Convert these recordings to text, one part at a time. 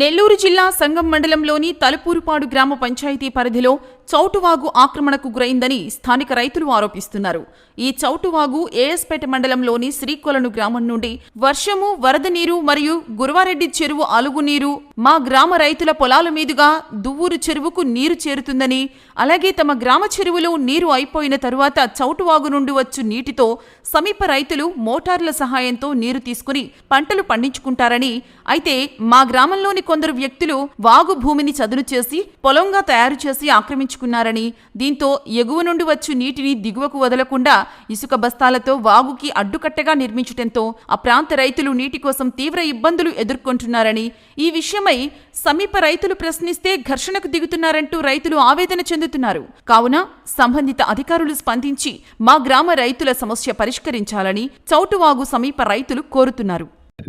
నెల్లూరు జిల్లా సంగం మండలంలోని తలుపూరుపాడు గ్రామ పంచాయతీ పరిధిలో చౌటువాగు ఆక్రమణకు గురైందని స్థానిక రైతులు ఆరోపిస్తున్నారు. ఈ చౌటువాగు ఏఎస్పేట మండలంలోని శ్రీకొలను గ్రామం నుండి వర్షము వరద నీరు మరియు గురవారెడ్డి చెరువు అలుగునీరు మా గ్రామ రైతుల పొలాల మీదుగా దువ్వూరు చెరువుకు నీరు చేరుతుందని అలాగే తమ గ్రామ చెరువులో నీరు అయిపోయిన తరువాత చౌటువాగు నుండి వచ్చు నీటితో సమీప రైతులు మోటార్ల సహాయంతో నీరు తీసుకుని పంటలు పండించుకుంటారని అయితే మా గ్రామంలోని కొందరు వ్యక్తులు వాగు భూమిని చదును చేసి పొలంగా తయారు చేసి ఆక్రమించుకున్నారని దీంతో ఎగువ నుండి వచ్చు నీటిని దిగువకు వదలకుండా ఇసుక బస్తాలతో వాగుకి అడ్డుకట్టగా నిర్మించటంతో ఆ ప్రాంత రైతులు నీటి కోసం తీవ్ర ఇబ్బందులు ఎదుర్కొంటున్నారని ఈ విషయం విషయమై సమీప రైతులు ప్రశ్నిస్తే ఘర్షణకు దిగుతున్నారంటూ రైతులు ఆవేదన చెందుతున్నారు. కావున సంబంధిత అధికారులు స్పందించి మా గ్రామ రైతుల సమస్య పరిష్కరించాలని చౌటువాగు సమీప రైతులు కోరుతున్నారు.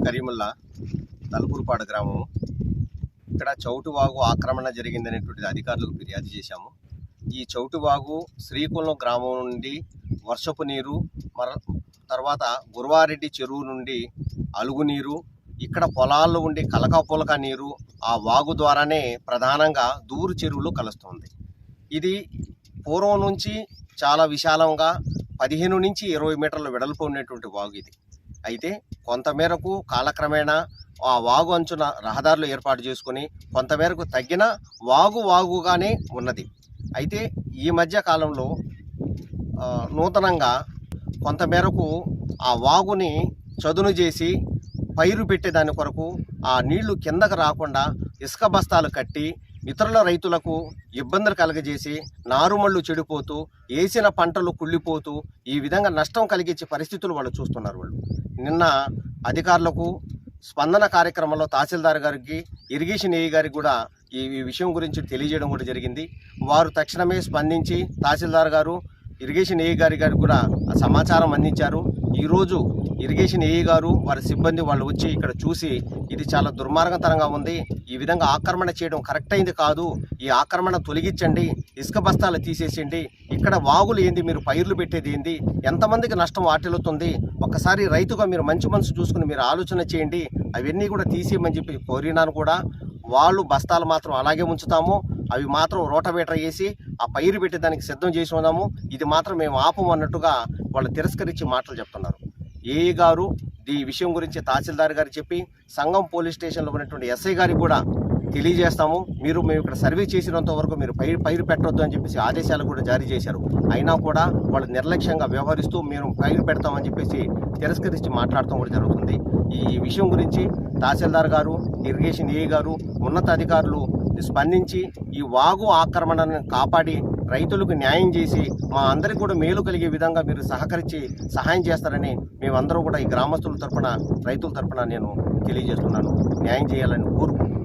కరీముల్లా తలుపురుపాడు గ్రామం ఇక్కడ చౌటువాగు ఆక్రమణ జరిగిందనేటువంటి అధికారులకు ఫిర్యాదు చేశాము. ఈ చౌటువాగు శ్రీకులం గ్రామం నుండి వర్షపు నీరు మర తర్వాత గురువారెడ్డి చెరువు నుండి అలుగునీరు ఇక్కడ పొలాల్లో ఉండే కలక పులక నీరు ఆ వాగు ద్వారానే ప్రధానంగా దూరు చెరువులో కలుస్తుంది. ఇది పూర్వం నుంచి చాలా విశాలంగా పదిహేను నుంచి ఇరవై మీటర్ల వెడల్పు ఉన్నటువంటి వాగు ఇది. అయితే కొంతమేరకు కాలక్రమేణా ఆ వాగు అంచున రహదారులు ఏర్పాటు చేసుకొని కొంతమేరకు తగ్గిన వాగు వాగుగానే ఉన్నది. అయితే ఈ మధ్య కాలంలో నూతనంగా కొంతమేరకు ఆ వాగుని చదును చేసి పైరు పెట్టేదాని కొరకు ఆ నీళ్ళు కిందకు రాకుండా ఇసుక బస్తాలు కట్టి ఇతరుల రైతులకు ఇబ్బందులు కలగజేసి నారుమళ్ళు చెడిపోతూ వేసిన పంటలు కుళ్ళిపోతూ ఈ విధంగా నష్టం కలిగించే పరిస్థితులు వాళ్ళు చూస్తున్నారు వాళ్ళు. నిన్న అధికారులకు స్పందన కార్యక్రమంలో తహసీల్దార్ గారికి ఇరిగేషన్ ఏఈ గారికి కూడా ఈ విషయం గురించి తెలియజేయడం కూడా జరిగింది. వారు తక్షణమే స్పందించి తహసీల్దార్ గారు ఇరిగేషన్ ఏఈ గారి గారికి కూడా సమాచారం అందించారు. ఈరోజు ఇరిగేషన్ ఏఈ గారు వారి సిబ్బంది వాళ్ళు వచ్చి ఇక్కడ చూసి ఇది చాలా దుర్మార్గతరంగా ఉంది ఈ విధంగా ఆక్రమణ చేయడం కరెక్ట్ అయింది కాదు ఈ ఆక్రమణ తొలగించండి ఇసుక బస్తాలు తీసేసేయండి ఇక్కడ వాగులు ఏంది మీరు పైర్లు పెట్టేది ఏంది ఎంతమందికి నష్టం వాటిల్లుతుంది ఒకసారి రైతుగా మీరు మంచి మనసు చూసుకుని మీరు ఆలోచన చేయండి అవన్నీ కూడా తీసేయమని చెప్పి కోరినాను కూడా వాళ్ళు బస్తాలు మాత్రం అలాగే ఉంచుతాము అవి మాత్రం రోటవేటర్ వేసి ఆ పైరు పెట్టేదానికి సిద్ధం చేసి ఉన్నాము. ఇది మాత్రం మేము ఆపము అన్నట్టుగా వాళ్ళు తిరస్కరించి మాటలు చెప్తున్నారు. ఏఈ గారు ఈ విషయం గురించి తహసీల్దార్ గారు చెప్పి సంఘం పోలీస్ స్టేషన్లో ఉన్నటువంటి ఎస్ఐ గారికి కూడా తెలియజేస్తాము. మీరు మేము ఇక్కడ సర్వే చేసినంత వరకు మీరు పైరు పైరు పెట్టొద్దు అని చెప్పేసి ఆదేశాలు కూడా జారీ చేశారు. అయినా కూడా వాళ్ళు నిర్లక్ష్యంగా వ్యవహరిస్తూ మేము పైరు పెడతామని చెప్పేసి తిరస్కరించి మాట్లాడటం కూడా జరుగుతుంది. ఈ విషయం గురించి తహసీల్దార్ గారు ఇరిగేషన్ ఏ గారు ఉన్నతాధికారులు స్పందించి ఈ వాగు ఆక్రమణను కాపాడి రైతులకు న్యాయం చేసి మా అందరికి కూడా మేలు కలిగే విధంగా మీరు సహకరించి సహాయం చేస్తారని మేమందరూ కూడా ఈ గ్రామస్తుల తరపున రైతుల తరపున నేను తెలియజేస్తున్నాను. న్యాయం చేయాలని కోరుకుంటున్నాను.